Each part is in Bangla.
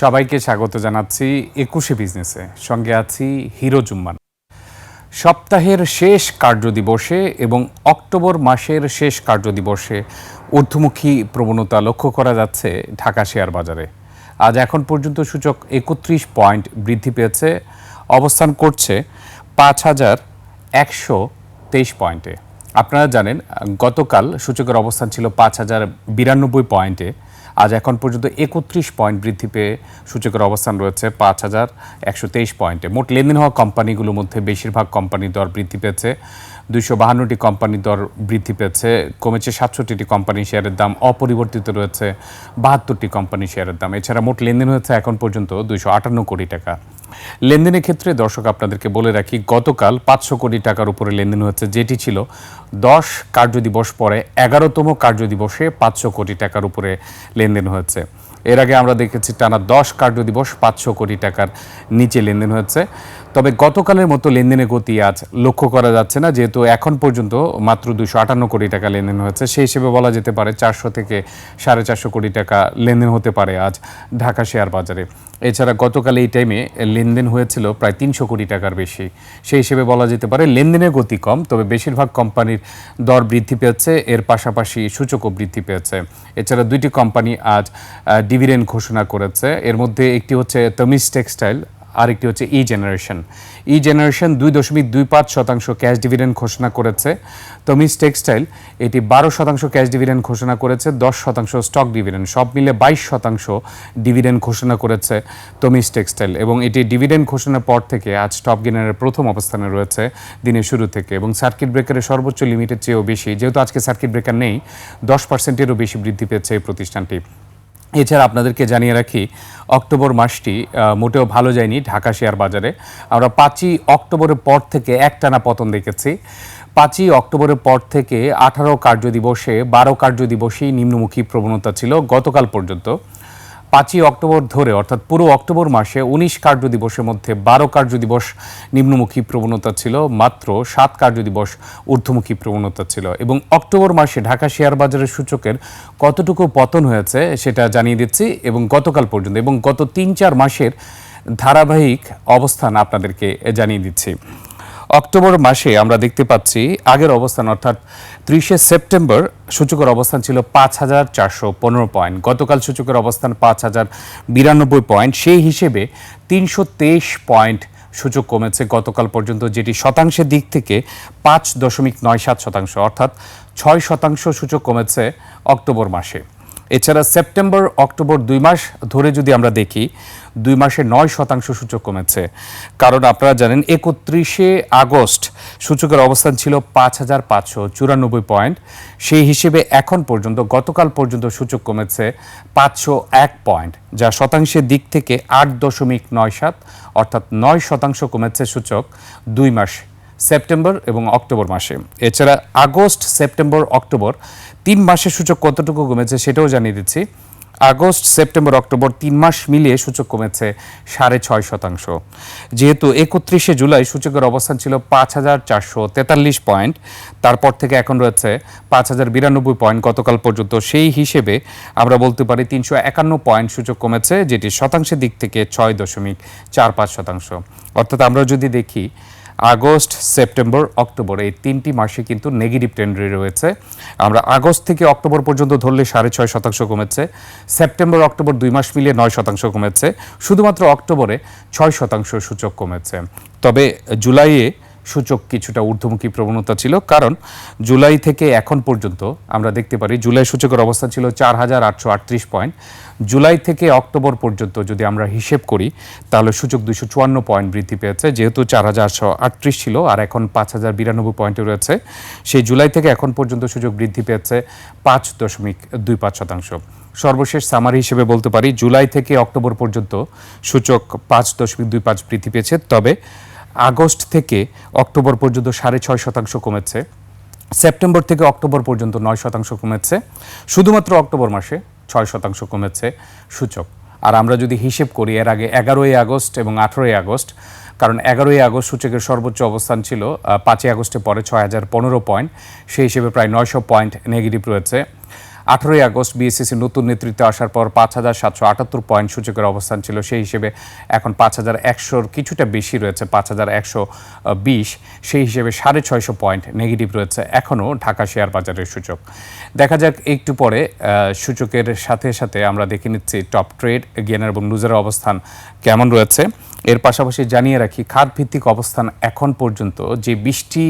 সবাইকে স্বাগত জানাচ্ছি একুশে বিজনেসে। সঙ্গে আছি হিরো জুম্মান। সপ্তাহের শেষ কার্যদিবসে এবং অক্টোবর মাসের শেষ কার্যদিবসে ঊর্ধ্বমুখী প্রবণতা লক্ষ্য করা যাচ্ছে ঢাকা শেয়ার বাজারে। আজ এখন পর্যন্ত সূচক একত্রিশ পয়েন্ট বৃদ্ধি পেয়েছে। অবস্থান করছে পাঁচ হাজার একশো তেইশ পয়েন্টে। আপনারা জানেন, গতকাল সূচকের অবস্থান ছিল পাঁচ হাজার বিরানব্বই পয়েন্টে। আজ এখন পর্যন্ত একত্রিশ পয়েন্ট বৃদ্ধি পেয়ে সূচকের অবস্থান রয়েছে পাঁচ হাজার একশো তেইশ পয়েন্টে। মোট লেনদেন হওয়া কোম্পানিগুলোর মধ্যে বেশিরভাগ কোম্পানির দর বৃদ্ধি পেয়েছে। দুইশো বাহান্নটি কোম্পানির দর বৃদ্ধি পেয়েছে। কমেছে সাতষট্টিটি কোম্পানি শেয়ারের দাম। অপরিবর্তিত রয়েছে বাহাত্তরটি কোম্পানি শেয়ারের দাম। এছাড়া মোট লেনদেন হয়েছে এখন পর্যন্ত দুইশো আটান্ন কোটি টাকা। লেনদেনের ক্ষেত্রে, দর্শক, আপনাদেরকে বলে রাখি, গতকাল পাঁচশো কোটি টাকার উপরে লেনদেন হয়েছে, যেটি ছিল দশ কার্যদিবস পরে এগারোতম কার্যদিবসে পাঁচশো কোটি টাকার উপরে লেনদেন হয়েছে। এর আগে আমরা দেখেছি টানা দশ কার্যদিবস পাঁচশো কোটি টাকার নিচে লেনদেন হয়েছে। তবে গতকালের মতো লেনদেনের গতি আজ লক্ষ্য করা যাচ্ছে না, যেহেতু এখন পর্যন্ত মাত্র দুশো আটান্ন কোটি টাকা লেনদেন হয়েছে। সেই হিসেবে বলা যেতে পারে চারশো থেকে সাড়ে চারশো কোটি টাকা লেনদেন হতে পারে আজ ঢাকা শেয়ার বাজারে। এছাড়া গতকাল এই টাইমে লেনদেন হয়েছিল প্রায় তিনশো কোটি টাকার বেশি। সেই হিসেবে বলা যেতে পারে লেনদেনের গতি কম, তবে বেশিরভাগ কোম্পানির দর বৃদ্ধি পেয়েছে, এর পাশাপাশি সূচকও বৃদ্ধি পেয়েছে। এছাড়া দুইটি কোম্পানি আজ ডিভিডেন্ড ঘোষণা করেছে। এর মধ্যে একটি হচ্ছে তমিজ টেক্সটাইল আরেকটি হচ্ছে ই জেনারেশন ই জেনারেশন দুই দশমিক দুই পাঁচ শতাংশ ক্যাশ ডিভিডেন্ড ঘোষণা করেছে। তমিজ টেক্সটাইল এটি বারো শতাংশ ক্যাশ ডিভিডেন্ড ঘোষণা করেছে, দশ শতাংশ স্টক ডিভিডেন্ড সব মিলে বাইশ শতাংশ ডিভিডেন্ড ঘোষণা করেছে তমিজ টেক্সটাইল এবং এটি ডিভিডেন্ড ঘোষণার পর থেকে আজ স্টপ গেনারের প্রথম অবস্থানে রয়েছে দিনের শুরু থেকে। এবং সার্কিট ব্রেকারের সর্বোচ্চ লিমিটের চেয়েও বেশি, যেহেতু আজকে সার্কিট ব্রেকার নেই, দশ পার্সেন্টেরও বেশি বৃদ্ধি পেয়েছে এই প্রতিষ্ঠানটি। এছাড়া আপনাদেরকে জানিয়ে রাখি, অক্টোবর মাসটি মোটেও ভালো যায়নি ঢাকা শেয়ার বাজারে। আমরা পাঁচই অক্টোবরের পর থেকে একটানা পতন দেখেছি। পাঁচই অক্টোবরের পর থেকে আঠারো কার্যদিবসে, বারো কার্যদিবসেই নিম্নমুখী প্রবণতা ছিল গতকাল পর্যন্ত। পাঁচই অক্টোবর ধরে, অর্থাৎ পুরো অক্টোবর মাসে উনিশ কার্যদিবসের মধ্যে বারো কার্যদিবস নিম্নমুখী প্রবণতা ছিল, মাত্র সাত কার্যদিবস ঊর্ধ্বমুখী প্রবণতা ছিল। এবং অক্টোবর মাসে ঢাকা শেয়ার বাজারের সূচকের কতটুকু পতন হয়েছে সেটা জানিয়ে দিচ্ছি এবং গতকাল পর্যন্ত এবং গত তিন চার মাসের ধারাবাহিক অবস্থান আপনাদেরকে জানিয়ে দিচ্ছি। অক্টোবর মাসে আমরা দেখতে পাচ্ছি আগের অবস্থান, অর্থাৎ ত্রিশে সেপ্টেম্বর, সূচকের অবস্থান ছিল পাঁচ হাজার চারশো পনেরো পয়েন্ট। গতকাল সূচকের অবস্থান পাঁচ হাজার বিরানব্বই পয়েন্ট। সেই হিসেবে তিনশো তেইশ পয়েন্ট সূচক কমেছে গতকাল পর্যন্ত, যেটি শতাংশের দিক থেকে পাঁচ দশমিক নয় সাত শতাংশ, অর্থাৎ ছয় শতাংশ সূচক কমেছে অক্টোবর মাসে। এছাড়া সেপ্টেম্বর, অক্টোবর দুই মাস ধরে যদি আমরা দেখি, দুই মাসে নয় শতাংশ সূচক কমেছে। কারণ আপনারা জানেন, একত্রিশে আগস্ট সূচকের অবস্থান ছিল পাঁচ হাজার পাঁচশো চুরানব্বই পয়েন্ট। সেই হিসেবে এখন পর্যন্ত, গতকাল পর্যন্ত সূচক কমেছে পাঁচশো এক পয়েন্ট, যা শতাংশের দিক থেকে আট দশমিক নয় সাত, অর্থাৎ নয় শতাংশ কমেছে সূচক দুই মাস সেপ্টেম্বর এবং অক্টোবর মাসে। এছাড়া আগস্ট, সেপ্টেম্বর, অক্টোবর তিন মাসের সূচক কতটুকু কমেছে সেটাও জানিয়ে দিচ্ছি। আগস্ট, সেপ্টেম্বর, অক্টোবর তিন মাস মিলিয়ে সূচক কমেছে সাড়ে ছয় শতাংশ। যেহেতু একত্রিশে জুলাই সূচকের অবস্থান ছিল পাঁচ হাজার চারশো তেতাল্লিশ পয়েন্ট, তারপর থেকে এখন রয়েছে পাঁচ হাজার বিরানব্বই পয়েন্ট গতকাল পর্যন্ত। সেই হিসেবে আমরা বলতে পারি তিনশো একান্ন পয়েন্ট সূচক কমেছে, যেটি শতাংশের দিক থেকে ছয় দশমিক চার পাঁচ শতাংশ। অর্থাৎ আমরা যদি দেখি আগস্ট, সেপ্টেম্বর, অক্টোবর, এই তিনটি মাসে কিন্তু নেগেটিভ ট্রেন্ডে রয়েছে। আমরা আগস্ট থেকে অক্টোবর পর্যন্ত ধরলে সাড়ে ছয় শতাংশ কমেছে। সেপ্টেম্বর, অক্টোবর দুই মাস মিলিয়ে নয় শতাংশ কমেছে। শুধুমাত্র অক্টোবরে ছয় শতাংশ সূচক কমেছে। তবে জুলাইয়ে সূচক কিছুটা ঊর্ধ্বমুখী প্রবণতা ছিল, কারণ জুলাই থেকে এখন পর্যন্ত আমরা দেখতে পারি জুলাই সূচকের অবস্থা ছিল চার হাজার আটশো আটত্রিশ পয়েন্ট। জুলাই থেকে অক্টোবর পর্যন্ত যদি আমরা হিসেব করি, তাহলে সূচক দুইশো চুয়ান্ন পয়েন্ট বৃদ্ধি পেয়েছে, যেহেতু চার হাজার আটশো আটত্রিশ ছিল আর এখন পাঁচ হাজার বিরানব্বই পয়েন্টে রয়েছে। সেই জুলাই থেকে এখন পর্যন্ত সূচক বৃদ্ধি পেয়েছে পাঁচ দশমিক দুই পাঁচ শতাংশ। সর্বশেষ সামারি হিসেবে বলতে পারি, জুলাই থেকে অক্টোবর পর্যন্ত সূচক পাঁচ দশমিক দুই পাঁচ বৃদ্ধি পেয়েছে, তবে আগস্ট থেকে অক্টোবর পর্যন্ত সাড়ে ছয় শতাংশ কমেছে। সেপ্টেম্বর থেকে অক্টোবর পর্যন্ত নয় শতাংশ কমেছে। শুধুমাত্র অক্টোবর মাসে ছয় শতাংশ কমেছে সূচক। আর আমরা যদি হিসেব করি, এর আগে এগারোই আগস্ট এবং আঠেরোই আগস্ট, কারণ এগারোই আগস্ট সূচকের সর্বোচ্চ অবস্থান ছিল পাঁচই আগস্টে পরে ছয় হাজার পনেরো পয়েন্ট, সেই হিসেবে প্রায় নয়শো পয়েন্ট নেগেটিভ রয়েছে। আঠারোই আগস্ট বিএসসিসি নতুন নেতৃত্বে আসার পর পাঁচ হাজার সাতশো আটাত্তর পয়েন্ট সূচকের অবস্থান ছিল। সেই হিসেবে এখন পাঁচ হাজার একশোর কিছুটা বেশি রয়েছে, পাঁচ হাজার একশো বিশ। সেই হিসেবে সাড়ে ছয়শো পয়েন্ট নেগেটিভ রয়েছে এখনও ঢাকা শেয়ার বাজারের সূচক। দেখা যাক একটু পরে সূচকের সাথে সাথে আমরা দেখে নিচ্ছি টপ ট্রেড গেনার এবং লুজারের অবস্থান কেমন রয়েছে। এর পাশাপাশি জানিয়ে রাখি খাত ভিত্তিক অবস্থান এখন পর্যন্ত যে বিশটি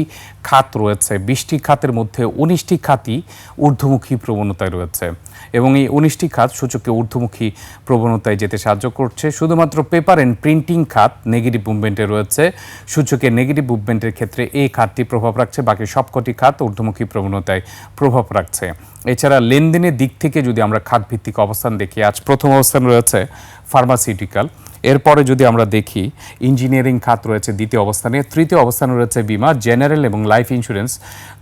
খাত রয়েছে, বিশটি খাতের মধ্যে উনিশটি খাতই ঊর্ধ্বমুখী প্রবণতায় রয়েছে এবং এই উনিশটি খাত সূচককে ঊর্ধ্বমুখী প্রবণতায় যেতে সাহায্য করছে। শুধুমাত্র পেপার অ্যান্ড প্রিন্টিং খাত নেগেটিভ মুভমেন্টে রয়েছে সূচকের নেগেটিভ মুভমেন্টের ক্ষেত্রে এই খাতটি প্রভাব রাখছে, বাকি সবকটি খাত ঊর্ধ্বমুখী প্রবণতায় প্রভাব রাখছে। এছাড়া লেনদেনের দিক থেকে যদি আমরা খাত ভিত্তিক অবস্থান দেখি, আজ প্রথম অবস্থান রয়েছে ফার্মাসিউটিক্যাল এরপরে যদি আমরা দেখি, ইঞ্জিনিয়ারিং খাত রয়েছে দ্বিতীয় অবস্থানে, তৃতীয় অবস্থানে রয়েছে বিমা, জেনারেল এবং লাইফ ইন্স্যুরেন্স,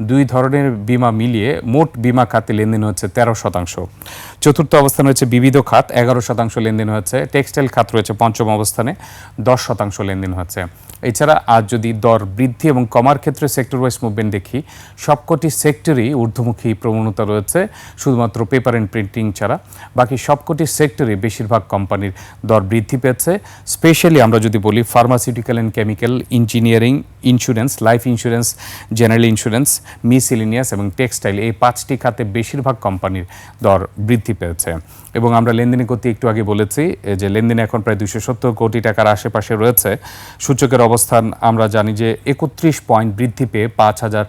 দুই ধরনের বিমা মিলিয়ে মোট বিমা খাতে লেনদেন হচ্ছে তেরো শতাংশ। চতুর্থ অবস্থানে রয়েছে বিবিধ খাত, এগারো শতাংশ লেনদেন হচ্ছে, টেক্সটাইল খাত রয়েছে পঞ্চম অবস্থানে, দশ শতাংশ লেনদেন হচ্ছে। এছাড়া আজ যদি দর বৃদ্ধি এবং কমার ক্ষেত্রে সেক্টর ওয়াইজ মুভমেন্ট দেখি, সবকটি সেক্টরই ঊর্ধ্বমুখী প্রবণতা রয়েছে, শুধুমাত্র পেপার অ্যান্ড প্রিন্টিং ছাড়া। বাকি সবকটি সেক্টরে বেশিরভাগ কোম্পানির দর বৃদ্ধি পেয়েছে স্পেশালি আমরা যদি বলি pharmaceutical and chemical engineering insurance life insurance general insurance miscellaneous এবং টেক্সটাইল এই পাঁচটি খাতে বেশিরভাগ কোম্পানির দর বৃদ্ধি পেয়েছে। এবং আমরা লেনদেনের গতি একটু আগে বলেছি যে লেনদেনে এখন প্রায় দুশো সত্তর কোটি টাকার আশেপাশে রয়েছে। সূচকের অবস্থান আমরা জানি যে একত্রিশ পয়েন্ট বৃদ্ধি পেয়ে পাঁচ হাজার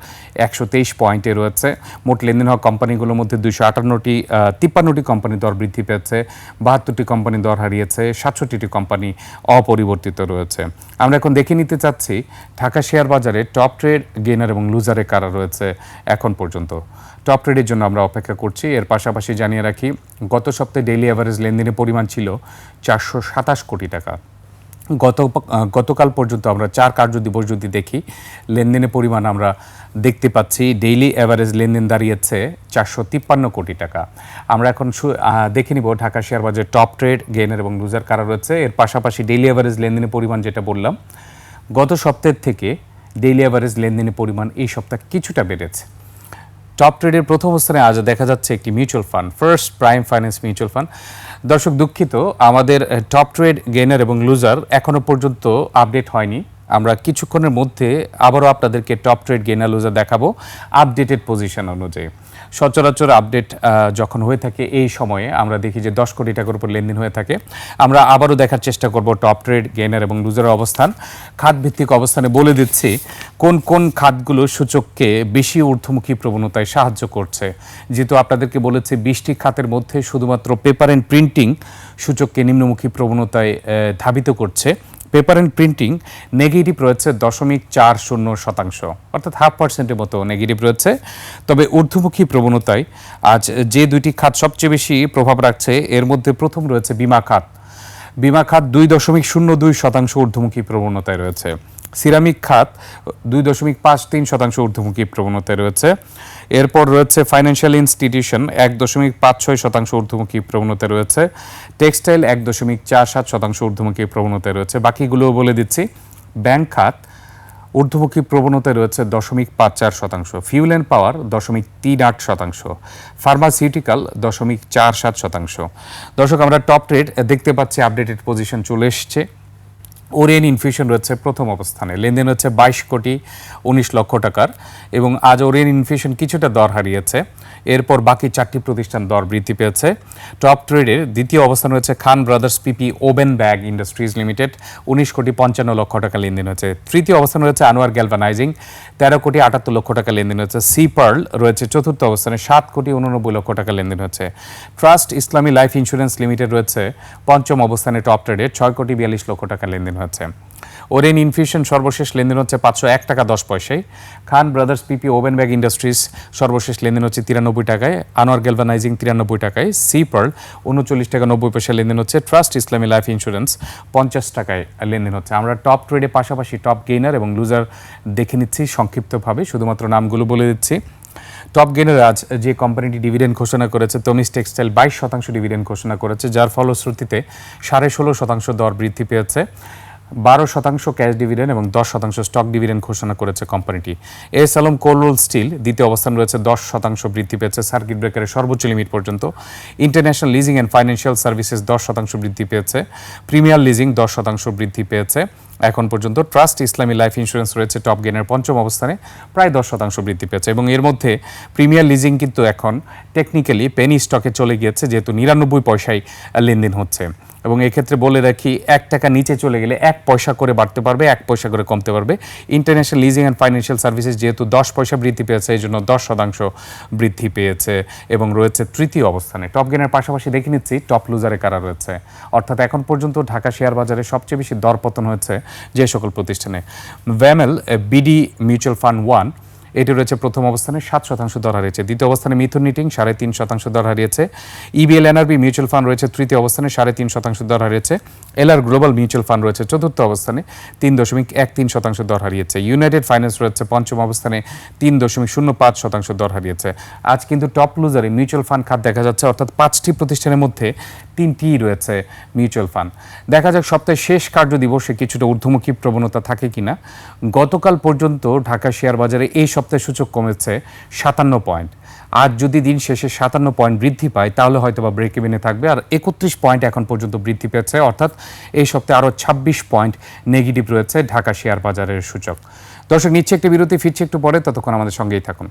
একশো তেইশ পয়েন্টে রয়েছে। মোট লেনদেন হওয়া কোম্পানিগুলোর মধ্যে দুশো আটান্নটি তিপ্পান্নটি কোম্পানি দর বৃদ্ধি পেয়েছে, বাহাত্তরটি কোম্পানি দর হারিয়েছে, সাতষট্টিটি কোম্পানি অপরিবর্তিত রয়েছে। আমরা এখন দেখে নিতে চাচ্ছি, ঢাকা শেয়ার বাজারে টপ ট্রেড গেনার এবং লুজারে কারা রয়েছে এখন পর্যন্ত? টপ ট্রেডের জন্য আমরা অপেক্ষা করছি। এর পাশাপাশি জানিয়ে রাখি, গত সপ্তাহে ডেইলি অ্যাভারেজ লেনদেনের পরিমাণ ছিল চারশো সাতাশ কোটি টাকা। গত, গতকাল পর্যন্ত আমরা চার কার্য দিবস যদি দেখি, লেনদেনের পরিমাণ আমরা দেখতে পাচ্ছি ডেইলি অ্যাভারেজ লেনদেন দাঁড়িয়েছে চারশো তিপ্পান্ন কোটি টাকা। আমরা এখন দেখে নিব ঢাকা শেয়ার বাজারে টপ ট্রেড গেনার এবং লুজার কারা রয়েছে। এর পাশাপাশি ডেইলি অ্যাভারেজ লেনদেনের পরিমাণ যেটা বললাম গত সপ্তাহের থেকে ডেইলি অ্যাভারেজ লেনদেনের পরিমাণ এই সপ্তাহে কিছুটা বেড়েছে। টপ ট্রেডের প্রথম অবস্থানে আজ দেখা যাচ্ছে একটি mutual fund first prime finance mutual fund দর্শক দুঃখিত, আমাদের টপ ট্রেড গেনার এবং লুজার এখনও পর্যন্ত আপডেট হয়নি। আমরা কিছুক্ষণের মধ্যে আবারও আপনাদেরকে টপ ট্রেড গেনার লুজার দেখাবো আপডেটেড পজিশন অনুযায়ী। সচরাচর আপডেট যখন হয়ে থাকে এই সময়ে, আমরা দেখি যে দশ কোটি টাকার উপর লেনদেন হয়ে থাকে। আমরা আবারও দেখার চেষ্টা করব টপ ট্রেড গেনার এবং লুজারের অবস্থান। খাত ভিত্তিক অবস্থানে বলে দিচ্ছি, কোন কোন খাতগুলো সূচককে বেশি ঊর্ধ্বমুখী প্রবণতায় সাহায্য করছে। যেহেতু আপনাদেরকে বলেছি, বিশটি খাতের মধ্যে শুধুমাত্র পেপার অ্যান্ড প্রিন্টিং সূচককে নিম্নমুখী প্রবণতায় ধাবিত করছে। পেপার অ্যান্ড প্রিন্টিং নেগেটিভ রয়েছে দশমিক চার শূন্য শতাংশ, অর্থাৎ হাফ পার্সেন্টের মতো নেগেটিভ রয়েছে। তবে ঊর্ধ্বমুখী প্রবণতায় আজ যে দুইটি খাত সবচেয়ে বেশি প্রভাব রাখছে, এর মধ্যে প্রথম রয়েছে বিমা খাত। বিমা খাত দুই দশমিক শূন্য দুই শতাংশ ঊর্ধ্বমুখী প্রবণতায় রয়েছে। সিরামিক খাত দুই দশমিক পাঁচ তিন শতাংশ ঊর্ধ্বমুখী প্রবণতায় রয়েছে। এরপর রয়েছে ফাইন্যান্সিয়াল ইনস্টিটিউশন এক দশমিক পাঁচ ছয় শতাংশ ঊর্ধ্বমুখী প্রবণতায় রয়েছে। টেক্সটাইল এক দশমিক চার সাত শতাংশ ঊর্ধ্বমুখী প্রবণতায় রয়েছে। বাকিগুলোও বলে দিচ্ছি। ব্যাংক খাত ঊর্ধ্বমুখী প্রবণতায় রয়েছে দশমিক পাঁচ চার শতাংশ। ফিউল অ্যান্ড পাওয়ার দশমিক তিন আট শতাংশ। ফার্মাসিউটিক্যাল দশমিক চার সাত শতাংশ। দর্শক, আমরা টপ রেট দেখতে পাচ্ছি আপডেটেড পজিশন চলে এসছে। ওরিয়েন ইনফিউশন রয়েছে প্রথম অবস্থানে। লেনদেন হচ্ছে বাইশ কোটি উনিশ লক্ষ টাকার এবং আজ ওরিয়েন ইনফিউশন কিছুটা দর হারিয়েছে। এরপর বাকি চারটি প্রতিষ্ঠান দর বৃদ্ধি পেয়েছে। টপ ট্রেডের দ্বিতীয় অবস্থান রয়েছে Khan brothers PP woven bag industries limited. উনিশ কোটি পঞ্চান্ন লক্ষ টাকা লেনদেন হয়েছে। তৃতীয় অবস্থান রয়েছে আনোয়ার গ্যালভানাইজিং। তেরো কোটি আটাত্তর লক্ষ টাকা লেনদেন হচ্ছে সি পার্ল রয়েছে চতুর্থ অবস্থানে। সাত কোটি উননব্বই লক্ষ টাকা লেনদেন হচ্ছে। Trust Islami life insurance limited রয়েছে পঞ্চম অবস্থানে টপ ট্রেডের ছয় কোটি বিয়াল্লিশ লক্ষ টাকা লেনদেন হচ্ছে ওরেন ইনফিউশন সর্বশেষ লেনদেন হচ্ছে পাঁচশো এক টাকা দশ পয়সায়। Khan brothers PP woven bag industries সর্বশেষ লেনদেন হচ্ছে তিরানব্বই টাকায়। আনোয়ার গ্যালভানাইজিং তিরানব্বই টাকায়। সি পার্ল উনচল্লিশ টাকা নব্বই পয়সা লেনদেন হচ্ছে। ট্রাস্ট ইসলামী লাইফ ইন্স্যুরেন্স পঞ্চাশ টাকায় লেনদেন হচ্ছে। আমরা টপ ট্রেডে পাশাপাশি টপ গেইনার এবং লুজার দেখে নিচ্ছি সংক্ষিপ্তভাবে। শুধুমাত্র নামগুলো বলে দিচ্ছি। টপ গেনের আজ যে কোম্পানিটি ডিভিডেন্ড ঘোষণা করেছে তমিস টেক্সটাইল বাইশ শতাংশ ডিভিডেন্ড ঘোষণা করেছে, যার ফলশ্রুতিতে সাড়ে ষোলো শতাংশ দর বৃদ্ধি পেয়েছে। বারো শতাংশ ক্যাশ ডিভিডেন্ড এবং দশ শতাংশ স্টক ডিভিডেন্ড ঘোষণা করেছে কোম্পানিটি। এস আলম কোলরোল স্টিল, দ্বিতীয় অবস্থান রয়েছে, দশ শতাংশ বৃদ্ধি পেয়েছে, সার্কিট ব্রেকারের সর্বোচ্চ লিমিট পর্যন্ত। International leasing and financial services দশ শতাংশ বৃদ্ধি পেয়েছে, প্রিমিয়ার লিজিং দশ শতাংশ বৃদ্ধি পেয়েছে। এখন পর্যন্ত ট্রাস্ট ইসলামী লাইফ ইন্স্যুরেন্স রয়েছে, টপ গেনের পঞ্চম অবস্থানে প্রায় দশ শতাংশ বৃদ্ধি পেয়েছে এবং এর মধ্যে প্রিমিয়ার লিজিং কিন্তু এখন টেকনিক্যালি পেনি স্টকে চলে গিয়েছে, যেহেতু নিরানব্বই পয়সায় লেনদেন হচ্ছে। এবং এক্ষেত্রে বলে রাখি, এক টাকা নিচে চলে গেলে এক পয়সা করে বাড়তে পারবে, এক পয়সা করে কমতে পারবে। International leasing and financial services যেহেতু দশ পয়সা বৃদ্ধি পেয়েছে, এই জন্য দশ শতাংশ বৃদ্ধি পেয়েছে এবং রয়েছে তৃতীয় অবস্থানে। টপ গেনের পাশাপাশি দেখে নিচ্ছি টপ লুজারে কারা রয়েছে? অর্থাৎ এখন পর্যন্ত ঢাকা শেয়ার বাজারে সবচেয়ে বেশি দরপতন হয়েছে যে সকল প্রতিষ্ঠানে। VAML BD mutual fund one এটি রয়েছে প্রথম অবস্থানে সাত শতাংশ দর হারিয়েছে। দ্বিতীয় অবস্থানে মিথুন নিটিং সাড়ে তিন শতাংশ দর হারিয়েছে। ইবিএল এনআরবি মিউচুয়াল ফান্ড রয়েছে তৃতীয় অবস্থানে সাড়ে তিন শতাংশ দর হারিয়েছে। এলআর গ্লোবাল মিউচুয়াল ফান্ড রয়েছে চতুর্থ অবস্থানে তিন দশমিক এক তিন শতাংশ দর হারিয়েছে। ইউনাইটেড ফাইন্যান্স রয়েছে পঞ্চম অবস্থানে তিন দশমিক শূন্য পাঁচ শতাংশ দর হারিয়েছে। আজ কিন্তু টপ লুজারে মিউচুয়াল ফান্ড খাত দেখা যাচ্ছে। অর্থাৎ পাঁচটি প্রতিষ্ঠানের মধ্যে তিনটি রয়েছে মিউচুয়াল ফান্ড। দেখা যাক সপ্তাহের শেষ কার্য দিবসে কিছুটা ঊর্ধ্বমুখী প্রবণতা থাকে কিনা। গতকাল পর্যন্ত ঢাকা শেয়ার বাজারে এই সপ্তাহে সূচক কমেছে সাতান্ন পয়েন্ট। আজ যদি দিন শেষে সাতান্ন পয়েন্ট বৃদ্ধি পায়, তাহলে হয়তো বা ব্রেক ইভেনে থাকবে। আর একত্রিশ পয়েন্ট এখন পর্যন্ত বৃদ্ধি পেয়েছে। অর্থাৎ এই সপ্তাহে আরও ছাব্বিশ পয়েন্ট নেগেটিভ রয়েছে ঢাকা শেয়ার বাজারের সূচক। দর্শক, নিচ্ছে একটি বিরতি, ফিরছে একটু পরে। ততক্ষণ আমাদের সঙ্গেই থাকুন।